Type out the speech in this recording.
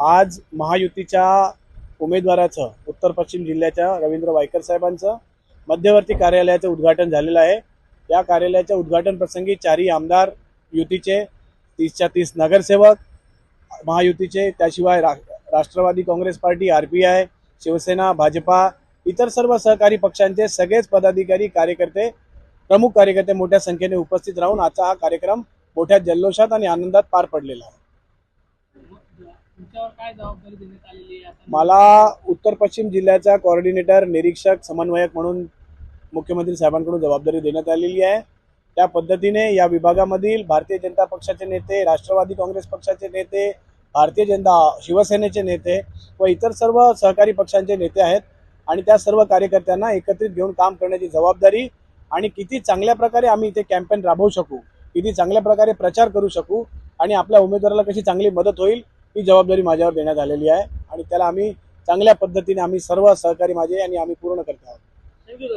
आज महायुतीच्या उमेदवाराचं उत्तर पश्चिम जिल्ह्याच्या रवींद्र वायकर साहेबांचं मध्यवर्ती कार्यालयाचं उद्घाटन झालेलं आहे. या कार्यालयाच्या उद्घाटन प्रसंगी चारही आमदार युतीचे तीसच्या तीस नगरसेवक महायुतीचे त्याशिवाय रा Rashtrawadi Congress Party R P I Shiv Sena Bhajpa इतर सर्व सहकारी पक्षांचे सगळेच पदाधिकारी कार्यकर्ते प्रमुख कार्यकर्ते मोठ्या संख्येने उपस्थित राहून आजचा हा कार्यक्रम मोठ्या जल्लोषात आणि आनंदात पार पडलेला आहे तुमच्यावर काय जबाबदारी देण्यात आलेली आहे आता मला उत्तर पश्चिम जिल्ह्याचा कोऑर्डिनेटर निरीक्षक समन्वयक म्हणून मुख्यमंत्री साहेबांकडून जबाबदारी देण्यात आलेली आहे. त्या पद्धतीने या विभागामधील भारतीय जनता पक्षाचे नेते राष्ट्रवादी काँग्रेस पक्षाचे नेते भारतीय जनता शिवसेनेचे नेते व इतर सर्व सहकारी पक्षांचे नेते आहेत आणि त्या सर्व कार्यकर्त्यांना एकत्रित घेऊन काम करण्याची जबाबदारी आणि किती चांगल्या प्रकारे आम्ही इथे कॅम्पेन राबवू शकू किती चांगल्या प्रकारे प्रचार करू शकू आणि आपल्या उमेदवाराला कशी चांगली मदत होईल ही जबाबदारी माझ्यावर देण्यात आलेली आहे आणि त्याला आम्ही चांगल्या पद्धतीने आम्ही सर्व सहकारी माझे आणि आम्ही पूर्ण करतो आहोत. थँक्यू